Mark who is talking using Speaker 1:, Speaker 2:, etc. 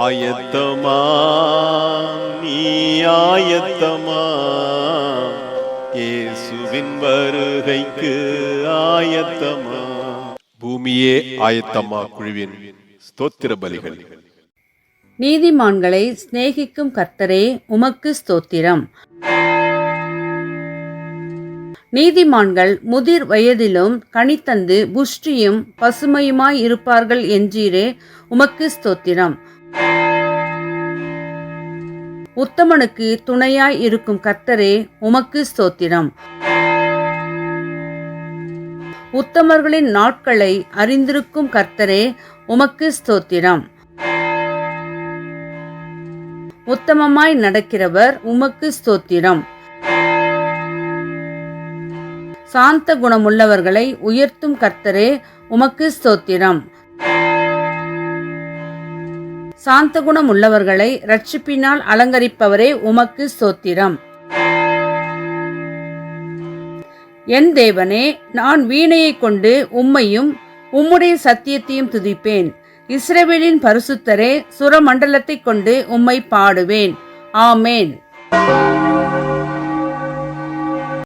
Speaker 1: ஆயத்தமா நீ ஆயத்தமா. இயேசுவின் வருகைக்கு ஆயத்தமா. பூமியே ஆயத்தமா குழுவின் ஸ்தோத்திர பலிகள்
Speaker 2: நீதிமான்களை சிநேகிக்கும் கர்த்தரே உமக்கு ஸ்தோத்திரம். நீதிமான்கள் முதிர் வயதிலும் கனித்தந்து புஷ்டியும் பசுமையுமாய் இருப்பார்கள் என்றீரே உமக்கு ஸ்தோத்திரம். உத்தமனுக்கு துணையாய் இருக்கும் கர்த்தரே உமக்கு ஸ்தோத்திரம். உத்தமர்களின் நாட்களை அறிந்திருக்கும் கர்த்தரே உமக்கு ஸ்தோத்திரம். உத்தமமாய் நடக்கிறவர் உமக்கு ஸ்தோத்திரம். சாந்த குணமுள்ளவர்களை உயர்த்தும் கர்த்தரே உமக்கு ஸ்தோத்திரம். சாந்த குணம் உள்ளவர்களை ரட்சிப்பினால் அலங்கரிப்பவரே உமக்கு ஸ்தோத்திரம். என் தேவனே நான் வீணையைக் கொண்டு உம்மையும் உம்முடைய சத்தியத்தையும் துதிப்பேன். இஸ்ரவேலின் பரிசுத்தரே சுரமண்டலத்தைக் கொண்டு உம்மை பாடுவேன். ஆமேன்.